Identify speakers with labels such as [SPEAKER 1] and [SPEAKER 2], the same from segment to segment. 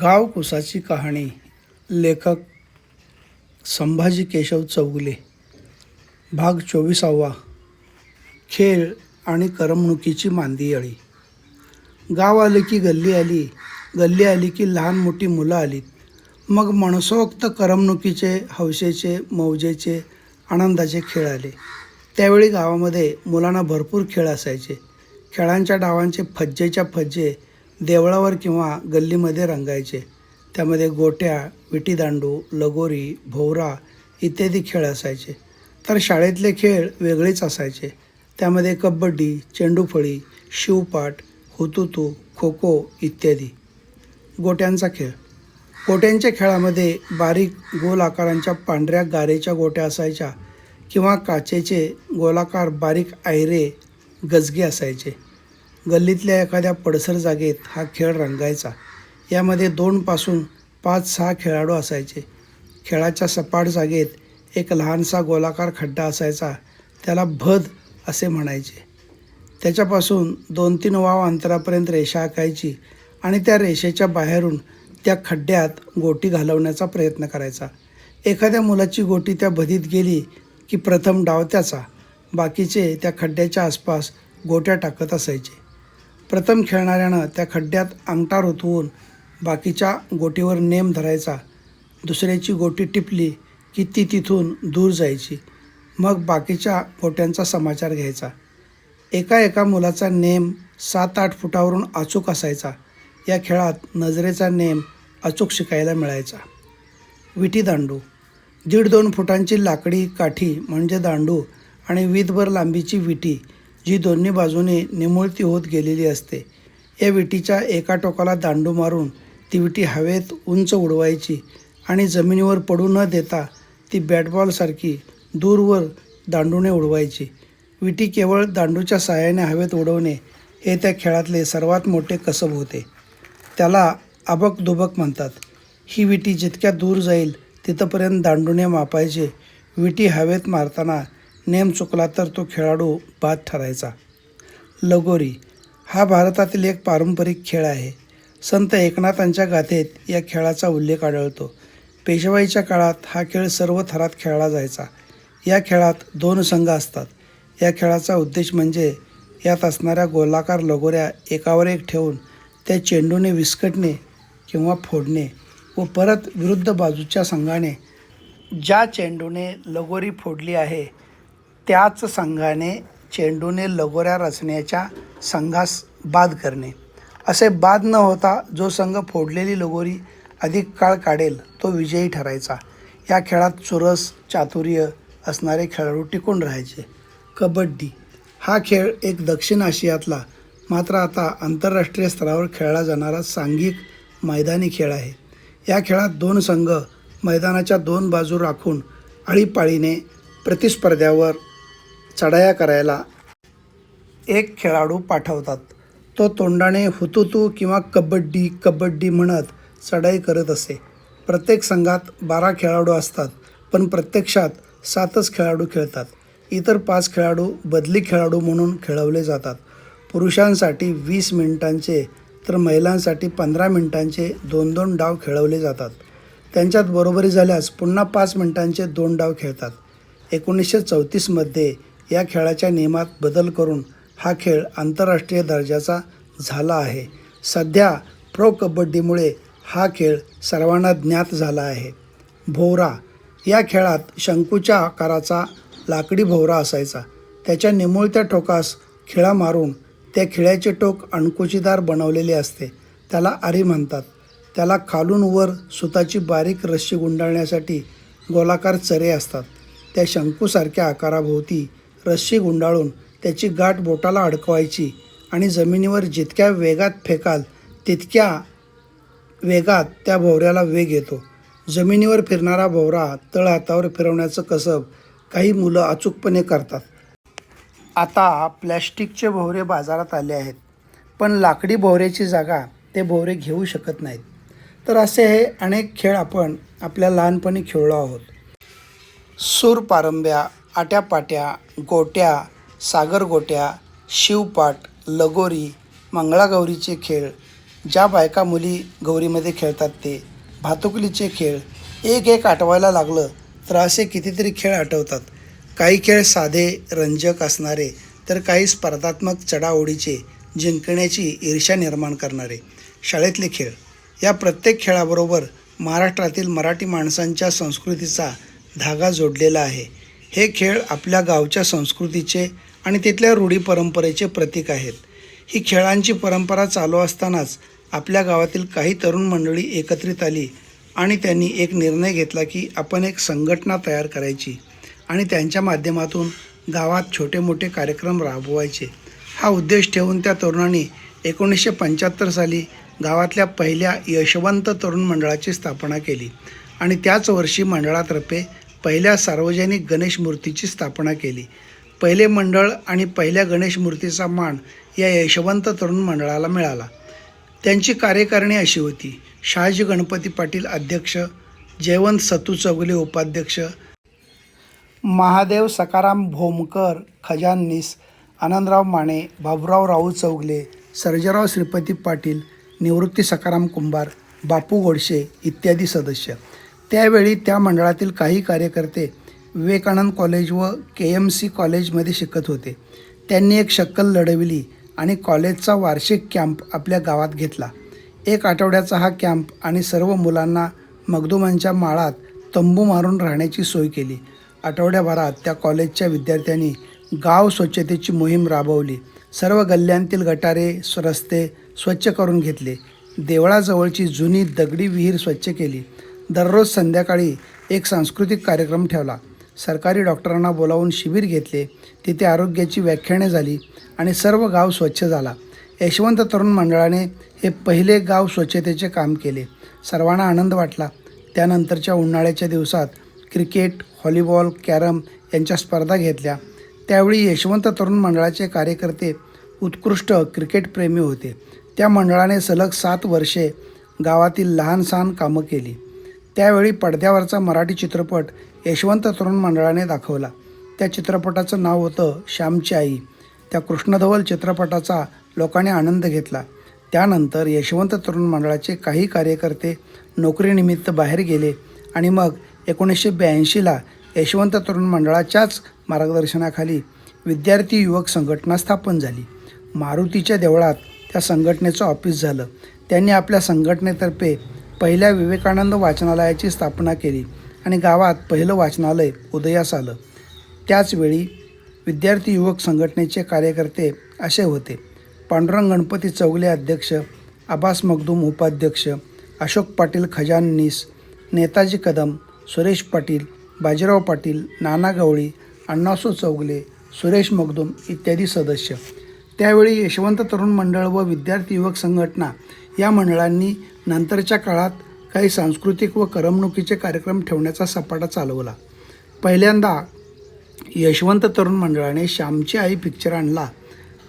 [SPEAKER 1] गावकुसाची कहाणी लेखक संभाजी केशव चौगुले. भाग चोवीसावा. खेळ आणि करमणुकीची मांदी अळी. गाव आले की गल्ली आली गल्ली आली की लहान मोठी मुलं आलीत. मग मनसोक्त करमणुकीचे हौसेचे मौजेचे आनंदाचे खेळ आले. त्यावेळी गावामध्ये मुलांना भरपूर खेळ असायचे. खेळांच्या डावांचे फज्जेच्या फज्जे देवळावर किंवा गल्लीमध्ये रंगायचे. त्यामध्ये गोट्या विटीदांडू लगोरी भोवरा इत्यादी खेळ असायचे. तर शाळेतले खेळ वेगळेच असायचे. त्यामध्ये कबड्डी चेंडूफळी शिवपाट हुतुतू खो खो इत्यादी गोट्यांचा खेळ. गोट्यांच्या खेळामध्ये बारीक गोल आकारांच्या पांढऱ्या गारेच्या गोट्या असायच्या किंवा काचेचे गोलाकार बारीक आयरे गजगे असायचे. गल्लीतल्या एखाद्या पडसर जागेत हा खेळ रंगायचा. यामध्ये दोनपासून पाच सहा खेळाडू असायचे. खेळाच्या सपाट जागेत एक लहानसा गोलाकार खड्डा असायचा. त्याला भद असे म्हणायचे. त्याच्यापासून दोन तीन वाव अंतरापर्यंत रेषा आखायची आणि त्या रेषेच्या बाहेरून त्या खड्ड्यात गोटी घालवण्याचा प्रयत्न करायचा. एखाद्या मुलाची गोटी त्या भदीत गेली की प्रथम डाव त्याचा. बाकीचे त्या खड्ड्याच्या आसपास गोट्या टाकत असायचे. प्रथम खेळणाऱ्यानं त्या खड्ड्यात अंगठा रोतवून बाकीच्या गोटीवर नेम धरायचा. दुसऱ्याची गोटी टिपली की ती तिथून दूर जायची. मग बाकीच्या गोट्यांचा समाचार घ्यायचा. एका एका मुलाचा नेम सात आठ फुटावरून अचूक असायचा. या खेळात नजरेचा नेम अचूक शिकायला मिळायचा. विटी दांडू. दीड दोन फुटांची लाकडी काठी म्हणजे दांडू आणि वीतभर लांबीची विटी जी दोन्ही बाजूने निमुळती होत गेलेली असते. या विटीच्या एका टोकाला दांडू मारून ती विटी हवेत उंच उडवायची आणि जमिनीवर पडू न देता ती बॅटबॉलसारखी दूरवर दांडूने उडवायची. विटी केवळ दांडूच्या सहाय्याने हवेत उडवणे हे त्या खेळातले सर्वात मोठे कसब होते. त्याला अबक दुबक म्हणतात. ही विटी जितक्या दूर जाईल तिथंपर्यंत दांडूने मापायचे. विटी हवेत मारताना नेम चुकला तर तो खेळाडू बाद ठरायचा. लगोरी हा भारतातील एक पारंपरिक खेळ आहे. संत एकनाथांच्या गाथेत या खेळाचा उल्लेख आढळतो. पेशवाईच्या काळात हा खेळ सर्व थरात खेळला जायचा. या खेळात दोन संघ असतात. या खेळाचा उद्देश म्हणजे यात असणाऱ्या गोलाकार लगोऱ्या एकावर एक ठेवून त्या चेंडूने विस्कटणे किंवा फोडणे व परत विरुद्ध बाजूच्या संघाने ज्या चेंडूने लगोरी फोडली आहे त्याच संघाने चेंडूने लगोऱ्या रचण्याच्या संघास बाद करणे. असे बाद न होता जो संघ फोडलेली लगोरी अधिक काळ काढेल तो विजयी ठरायचा. या खेळात चुरस चातुर्य असणारे खेळाडू टिकून राहायचे. कबड्डी हा खेळ एक दक्षिण आशियातला मात्र आता आंतरराष्ट्रीय स्तरावर खेळला जाणारा सांघिक मैदानी खेळ आहे. या खेळात दोन संघ मैदानाच्या दोन बाजू राखून आळीपाळीने प्रतिस्पर्ध्यावर चढाया करायला एक खेळाडू पाठवतात. तो तोंडाने हुतुतू किंवा कबड्डी कबड्डी म्हणत चढाई करत असे. प्रत्येक संघात बारा खेळाडू असतात पण प्रत्यक्षात सातच खेळाडू खेळतात. इतर पाच खेळाडू बदली खेळाडू म्हणून खेळवले जातात. पुरुषांसाठी वीस मिनिटांचे तर महिलांसाठी पंधरा मिनिटांचे दोन दोन डाव खेळवले जातात. त्यांच्यात बरोबरी झाल्यास पुन्हा पाच मिनिटांचे दोन डाव खेळतात. एकोणीसशे चौतीसमध्ये या खेळाच्या नियमात बदल करून हा खेळ आंतरराष्ट्रीय दर्जाचा झाला आहे. सध्या प्रो कबड्डीमुळे हा खेळ सर्वांना ज्ञात झाला आहे. भोवरा या खेळात शंकूच्या आकाराचा लाकडी भोवरा असायचा. त्याच्या निमुळत्या टोकास खिळा मारून त्या खिळ्याचे टोक अणकुचीदार बनवलेले असते. त्याला आरी म्हणतात. त्याला खालून वर सुताची बारीक रस्सी गुंडाळण्यासाठी गोलाकार चरे असतात. त्या शंकूसारख्या आकाराभोवती रस्सी गुंडाळून त्याची गाठ बोटाला अडकवायची आणि जमिनीवर जितक्या वेगात फेकाल तितक्या वेगात त्या भोवऱ्याला वेग येतो. जमिनीवर फिरणारा भोवरा तळ हातावर फिरवण्याचं कसब काही मुलं अचूकपणे करतात. आता प्लॅस्टिकचे भोवरे बाजारात आले आहेत पण लाकडी भोवऱ्याची जागा ते भोवरे घेऊ शकत नाहीत. तर असे हे अनेक खेळ आपण आपल्या लहानपणी खेळलो आहोत. सूर पारंब्या आट्यापाट्या गोट्या सागरगोट्या शिवपाट लगोरी मंगळागौरीचे खेळ ज्या बायका मुली गौरीमध्ये खेळतात ते. भातुकलीचे खेळ. एक एक आठवायला लागलं तर असे कितीतरी खेळ आठवतात. काही खेळ साधे रंजक असणारे तर काही स्पर्धात्मक चढाओढीचे जिंकण्याची ईर्ष्या निर्माण करणारे. शाळेतले खेळ. या प्रत्येक खेळाबरोबर महाराष्ट्रातील मराठी माणसांच्या संस्कृतीचा धागा जोडलेला आहे. हे खेळ आपल्या गावच्या संस्कृतीचे आणि तिथल्या रूढी परंपरेचे प्रतीक आहेत. ही खेळांची परंपरा चालू असतानाच आपल्या गावातील काही तरुण मंडळी एकत्रित आली आणि त्यांनी एक निर्णय घेतला की आपण एक संघटना तयार करायची आणि त्यांच्या माध्यमातून गावात छोटे मोठे कार्यक्रम राबवायचे. हा उद्देश ठेवून त्या तरुणांनी एकोणीसशे पंच्याहत्तर साली गावातल्या पहिल्या यशवंत तरुण मंडळाची स्थापना केली आणि त्याच वर्षी मंडळातर्फे पहिल्या सार्वजनिक गणेश मूर्तीची स्थापना केली. पहिले मंडळ आणि पहिल्या गणेश मूर्तीचा मान या यशवंत तरुण मंडळाला मिळाला. त्यांची कार्यकारिणी अशी होती. शहाजी गणपती पाटील अध्यक्ष जयवंत सतू चौगले उपाध्यक्ष महादेव सकाराम भोमकर खजाननीस आनंदराव माने बाबुराव राऊ चौगले सर्जराव श्रीपती पाटील निवृत्ती सकाराम कुंभार बापू गोडशे इत्यादी सदस्य. त्यावेळी त्या मंडळातील काही कार्यकर्ते विवेकानंद कॉलेज व के एम सी कॉलेजमध्ये शिकत होते. त्यांनी एक शक्कल लढविली आणि कॉलेजचा वार्षिक कॅम्प आपल्या गावात घेतला. एक आठवड्याचा हा कॅम्प आणि सर्व मुलांना मगदुमांच्या माळात तंबू मारून राहण्याची सोय केली. आठवड्याभरात त्या कॉलेजच्या विद्यार्थ्यांनी गाव स्वच्छतेची मोहीम राबवली. सर्व गल्ल्यांतील गटारे रस्ते स्वच्छ करून घेतले. देवळाजवळची जुनी दगडी विहीर स्वच्छ केली. दररोज संध्याकाळी एक सांस्कृतिक कार्यक्रम ठेवला. सरकारी डॉक्टरांना बोलावून शिबिर घेतले. तिथे आरोग्याची व्याख्याने झाली आणि सर्व गाव स्वच्छ झाला. यशवंत तरुण मंडळाने हे पहिले गाव स्वच्छतेचे काम केले. सर्वांना आनंद वाटला. त्यानंतरच्या उन्हाळ्याच्या दिवसात क्रिकेट व्हॉलीबॉल कॅरम यांच्या स्पर्धा घेतल्या. त्यावेळी यशवंत तरुण मंडळाचे कार्यकर्ते उत्कृष्ट क्रिकेटप्रेमी होते. त्या मंडळाने सलग सात वर्षे गावातील लहान सहान कामं केली. त्यावेळी पडद्यावरचा मराठी चित्रपट यशवंत तरुण मंडळाने दाखवला. त्या चित्रपटाचं नाव होतं श्यामची आई. त्या कृष्णधवल चित्रपटाचा लोकांनी आनंद घेतला. त्यानंतर यशवंत तरुण मंडळाचे काही कार्यकर्ते नोकरीनिमित्त बाहेर गेले आणि मग एकोणीसशे ब्याऐंशीला यशवंत तरुण मंडळाच्याच मार्गदर्शनाखाली विद्यार्थी युवक संघटना स्थापन झाली. मारुतीच्या देवळात त्या संघटनेचं ऑफिस झालं. त्यांनी आपल्या संघटनेतर्फे पहिल्या विवेकानंद वाचनालयाची स्थापना केली आणि गावात पहिलं वाचनालय उदयास आलं. त्याचवेळी विद्यार्थी युवक संघटनेचे कार्यकर्ते असे होते. पांडुरंग गणपती चौगले अध्यक्ष आबास मखदूम उपाध्यक्ष अशोक पाटील खजाननीस नेताजी कदम सुरेश पाटील बाजीराव पाटील नाना गवळी अण्णासो चौगले सुरेश मगदूम इत्यादी सदस्य. त्यावेळी यशवंत तरुण मंडळ व विद्यार्थी युवक संघटना या मंडळांनी नंतरच्या काळात काही सांस्कृतिक व करमणुकीचे कार्यक्रम ठेवण्याचा सपाटा चालवला. पहिल्यांदा यशवंत तरुण मंडळाने श्यामची आई पिक्चर आणला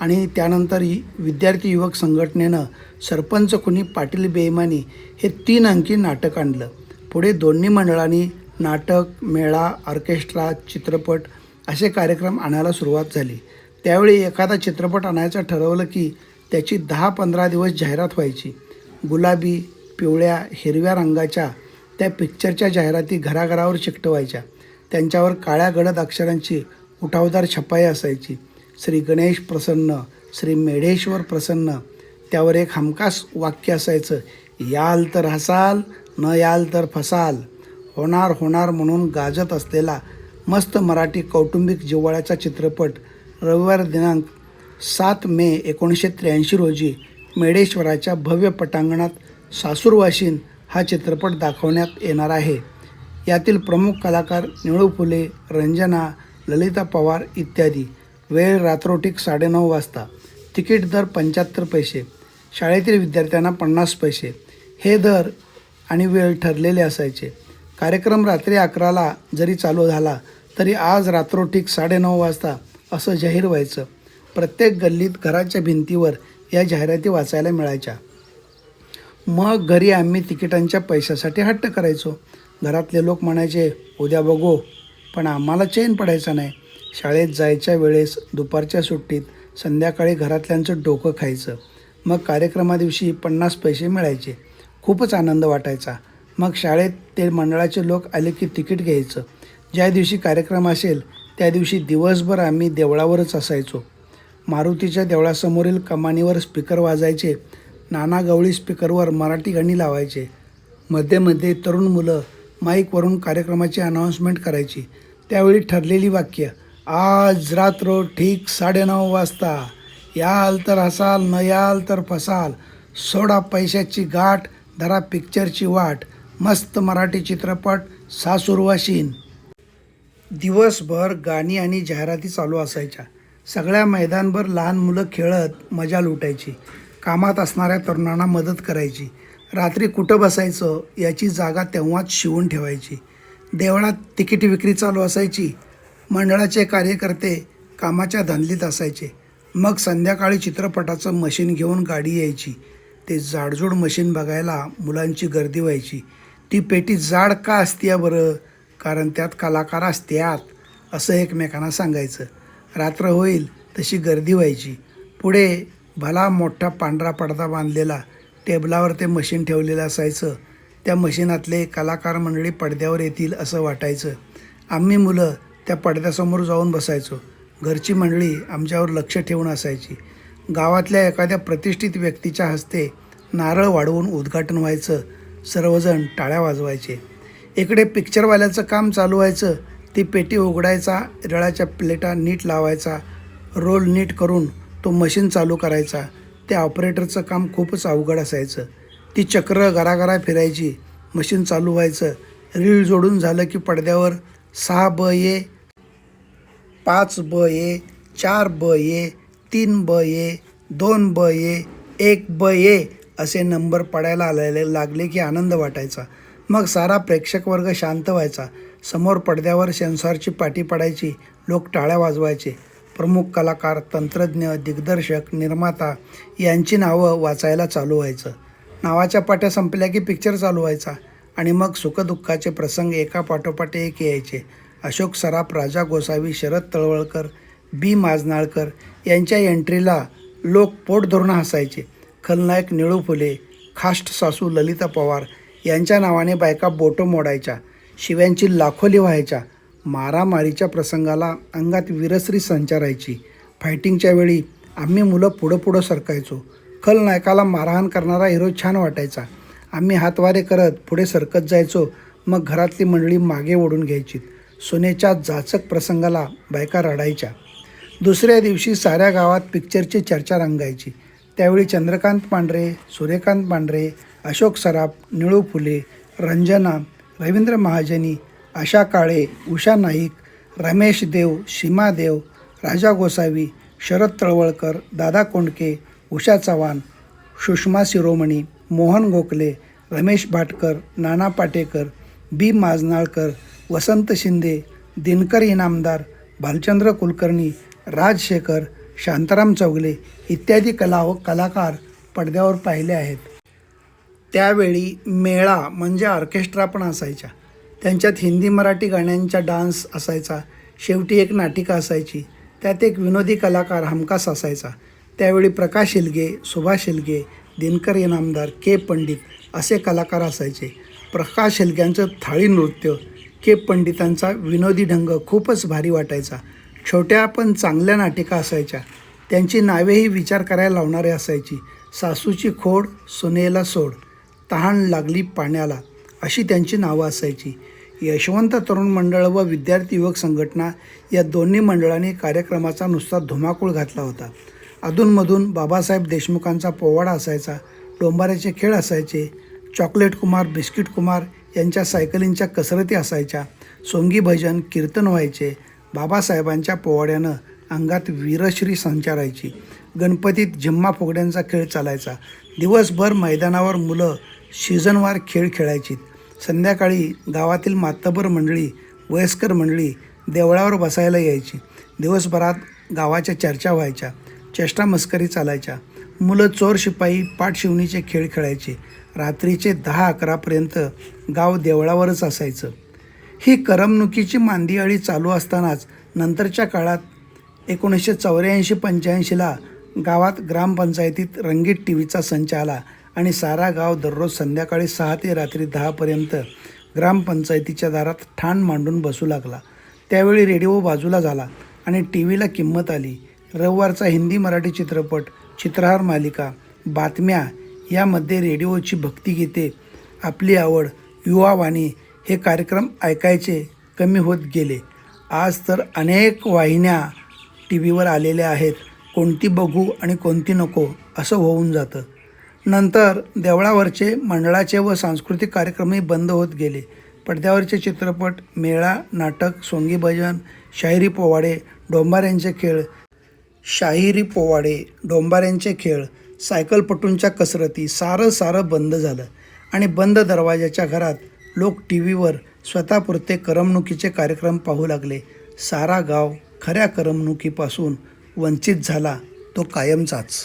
[SPEAKER 1] आणि त्यानंतर विद्यार्थी युवक संघटनेनं सरपंच खुनी पाटील बेईमानी हे तीन अंकी नाटक आणलं. पुढे दोन्ही मंडळांनी नाटक मेळा ऑर्केस्ट्रा चित्रपट असे कार्यक्रम आणायला सुरुवात झाली. त्यावेळी एखादा चित्रपट आणायचं ठरवलं की त्याची दहा पंधरा दिवस जाहिरात व्हायची. गुलाबी पिवळ्या हिरव्या रंगाच्या त्या पिक्चरच्या जाहिराती घराघरावर चिकटवायच्या त्यांच्यावर काळ्या गडद अक्षरांची उठावदार छपाई असायची. श्री गणेश प्रसन्न श्री मेढेश्वर प्रसन्न त्यावर एक हमखास वाक्य असायचं याल तर हसाल न याल तर फसाल. होणार होणार म्हणून गाजत असलेला मस्त मराठी कौटुंबिक जिव्हाळ्याचा चित्रपट रविवार दिनांक सात मे एकोणीसशे त्र्याऐंशी रोजी मेडेश्वराच्या भव्य पटांगणात सासूरवाशीन हा चित्रपट दाखवण्यात येणार आहे. यातील प्रमुख कलाकार निळू फुले रंजना ललिता पवार इत्यादी. वेळ रात्रोटीक साडेनऊ वाजता. तिकीट दर पंच्याहत्तर पैसे. शाळेतील विद्यार्थ्यांना पन्नास पैसे. हे दर आणि वेळ ठरलेले असायचे. कार्यक्रम रात्री अकराला जरी चालू झाला तरी आज रात्रोटीक साडेनऊ वाजता असं जाहीर व्हायचं. प्रत्येक गल्लीत घराच्या भिंतीवर या जाहिराती वाचायला मिळायच्या. मग घरी आम्ही तिकिटांच्या पैशासाठी हट्ट करायचो. घरातले लोक म्हणायचे उद्या बघू. पण आम्हाला चैन पडायचा नाही. शाळेत जायच्या वेळेस दुपारच्या सुट्टीत संध्याकाळी घरातल्यांचं डोकं खायचं. मग कार्यक्रमादिवशी पन्नास पैसे मिळायचे. खूपच आनंद वाटायचा. मग शाळेत ते मंडळाचे लोक आले की तिकीट घ्यायचं. ज्या दिवशी कार्यक्रम असेल त्या दिवशी दिवसभर आम्ही देवळावरच असायचो. मारुतीच्या देवळासमोरील कमानीवर स्पीकर वाजायचे नाना गवळी स्पीकरवर मराठी गाणी लावायचे. मध्ये मध्ये तरुण मुलं माईकवरून कार्यक्रमाची अनाऊन्समेंट करायची. त्यावेळी ठरलेली वाक्य आज रात्र ठीक साडेनऊ वाजता. याल तर हसाल न याल तर फसाल. सोडा पैशाची गाठ धरा पिक्चरची वाट. मस्त मराठी चित्रपट सासुरवाशीन. दिवसभर गाणी आणि जाहिराती चालू असायच्या. सगळ्या मैदानभर लहान मुलं खेळत मजा लुटायची. कामात असणाऱ्या तरुणांना मदत करायची. रात्री कुठं बसायचं याची जागा तेव्हाच शिवून ठेवायची. देवळात तिकीट विक्री चालू असायची. मंडळाचे कार्यकर्ते कामाच्या धंदलीत असायचे. मग संध्याकाळी चित्रपटाचं मशीन घेऊन गाडी यायची. ते जाडजूड मशीन बघायला मुलांची गर्दी व्हायची. ती पेटी जाड का असते बरं? कारण त्यात कलाकार असत्यात असं एकमेकांना सांगायचं. रात्र होईल तशी गर्दी व्हायची. पुढे भला मोठा पांढरा पडदा बांधलेला टेबलावर ते मशीन ठेवलेलं असायचं. त्या मशीनातले कलाकार मंडळी पडद्यावर येतील असं वाटायचं. आम्ही मुलं त्या पडद्यासमोर जाऊन बसायचो. घरची मंडळी आमच्यावर लक्ष ठेवून असायची. गावातल्या एखाद्या प्रतिष्ठित व्यक्तीच्या हस्ते नारळ वाढवून उद्घाटन व्हायचं. सर्वजण टाळ्या वाजवायचे. इकडे पिक्चरवाल्याचं काम चालू व्हायचं. ती पेटी उघडायचा रळाच्या प्लेटा नीट लावायचा रोल नीट करून तो मशीन चालू करायचा त्या ऑपरेटरचं काम खूपच अवघड असायचं. ती चक्र गरागरा फिरायची मशीन चालू व्हायचं रीळ जोडून झालं की पडद्यावर सहा ब ये पाच ब ये चार ब ये तीन ब ये दोन ब ये एक ब ये असे नंबर पडायला आलेले लागले की आनंद वाटायचा. मग सारा प्रेक्षक वर्ग शांत व्हायचा. समोर पडद्यावर सेन्सॉरची पाठी पडायची लोक टाळ्या वाजवायचे. प्रमुख कलाकार तंत्रज्ञ दिग्दर्शक निर्माता यांची नावं वाचायला चालू व्हायचं. नावाच्या पाट्या संपल्या की पिक्चर चालू व्हायचा आणि मग सुखदुःखाचे प्रसंग एका पाठोपाठ एक यायचे. अशोक सराफ राजा गोसावी शरद तळवळकर बी. माजनाळकर यांच्या एंट्रीला लोक पोट धरून हसायचे. खलनायक निळू फुले खाष्ट सासू ललिता पवार यांच्या नावाने बायका बोटं मोडायच्या. शिव्यांची लाखोली व्हायच्या. मारामारीच्या प्रसंगाला अंगात विरसरी संचारायची फायटिंगच्या वेळी आम्ही मुलं पुढं पुढं सरकायचो. खलनायकाला मारहाण करणारा हिरो छान वाटायचा. आम्ही हातवारे करत पुढे सरकत जायचो. मग घरातली मंडळी मागे ओढून घ्यायची. सोनेच्या जाचक प्रसंगाला बायका रडायच्या. दुसऱ्या दिवशी साऱ्या गावात पिक्चरची चर्चा रंगायची. त्यावेळी चंद्रकांत पांढरे सूर्यकांत पांढरे अशोक सराफ निळू फुले रंजना रवींद्र महाजनी आशा काळे उषा नाईक रमेश देव सीमा देव राजा गोसावी शरद तळवळकर दादा कोंडके उषा चव्हाण सुषमा शिरोमणी मोहन गोखले रमेश भाटकर नाना पाटेकर बी माजनाळकर वसंत शिंदे दिनकर इनामदार भालचंद्र कुलकर्णी राजशेखर शांताराम चौगले इत्यादी कला कलाकार पडद्यावर पाहिले आहेत. त्यावेळी मेळा म्हणजे ऑर्केस्ट्रा पण असायच्या. त्यांच्यात हिंदी मराठी गाण्यांचा डान्स असायचा. शेवटी एक नाटिका असायची. त्यात एक विनोदी कलाकार हमखास असायचा. त्यावेळी प्रकाश शिलगे सुभाष शिलगे दिनकर इनामदार के पंडित असे कलाकार असायचे. प्रकाश शिलग्यांचं थाळी नृत्य के पंडितांचा विनोदी ढंग खूपच भारी वाटायचा. छोट्या पण चांगल्या नाटिका असायच्या. त्यांची नावेही विचार करायला लावणारे असायची. सासूची खोड सुनेला सोड. तहान लागली पाण्याला अशी त्यांची नावं असायची. यशवंत तरुण मंडळ व विद्यार्थी युवक संघटना या दोन्ही मंडळांनी कार्यक्रमाचा नुसता धुमाकूळ घातला होता. अधूनमधून बाबासाहेब देशमुखांचा पोवाडा असायचा डोंबाऱ्याचे खेळ असायचे चॉकलेट कुमार बिस्किट कुमार यांच्या सायकलिंगच्या कसरती असायच्या सोंगी भजन कीर्तन व्हायचे. बाबासाहेबांच्या पोवाड्यानं अंगात वीरश्री संचारायची. गणपतीत झिम्मा फुगड्यांचा खेळ चालायचा. दिवसभर मैदानावर मुलं सीझनवार खेळ खेळायची. संध्याकाळी गावातील मातबर मंडळी वयस्कर मंडळी देवळावर बसायला यायची. दिवसभरात गावाच्या चर्चा व्हायच्या चेष्टा मस्करी चालायच्या. मुलं चोर शिपाई पाठशिवणीचे खेळ खेळायचे. रात्रीचे दहा अकरापर्यंत गाव देवळावरच असायचं. ही करमणुकीची मांदियाळी चालू असतानाच नंतरच्या काळात एकोणीसशे चौऱ्याऐंशी पंच्याऐंशीला गावात ग्रामपंचायतीत रंगीत टी व्हीचा संच आला. आणि सारा गाव दररोज संध्याकाळी सहा ते रात्री दहापर्यंत ग्रामपंचायतीच्या दारात ठाण मांडून बसू लागला. त्यावेळी रेडिओ बाजूला झाला आणि टी व्हीला किंमत आली. रविवारचा हिंदी मराठी चित्रपट चित्रहार मालिका बातम्या यामध्ये रेडिओची भक्तिगीते आपली आवड युवावाणी हे कार्यक्रम ऐकायचे कमी होत गेले. आज तर अनेक वाहिन्या टी व्हीवर आलेल्या आहेत. कोणती बघू आणि कोणती नको असं होऊन जातं. नंतर देवळावरचे मंडळाचे व सांस्कृतिक कार्यक्रमही बंद होत गेले. पडद्यावरचे चित्रपट मेळा नाटक सोंगी भजन शाहिरी पोवाडे डोंबाऱ्यांचे खेळ शाहिरी पोवाडे डोंबाऱ्यांचे खेळ सायकलपटूंच्या कसरती सारं सारं बंद झालं. आणि बंद दरवाजाच्या घरात लोक टी व्हीवर स्वतःपुरते करमणुकीचे कार्यक्रम पाहू लागले. सारा गाव खऱ्या करमणुकीपासून वंचित झाला तो कायमचाच.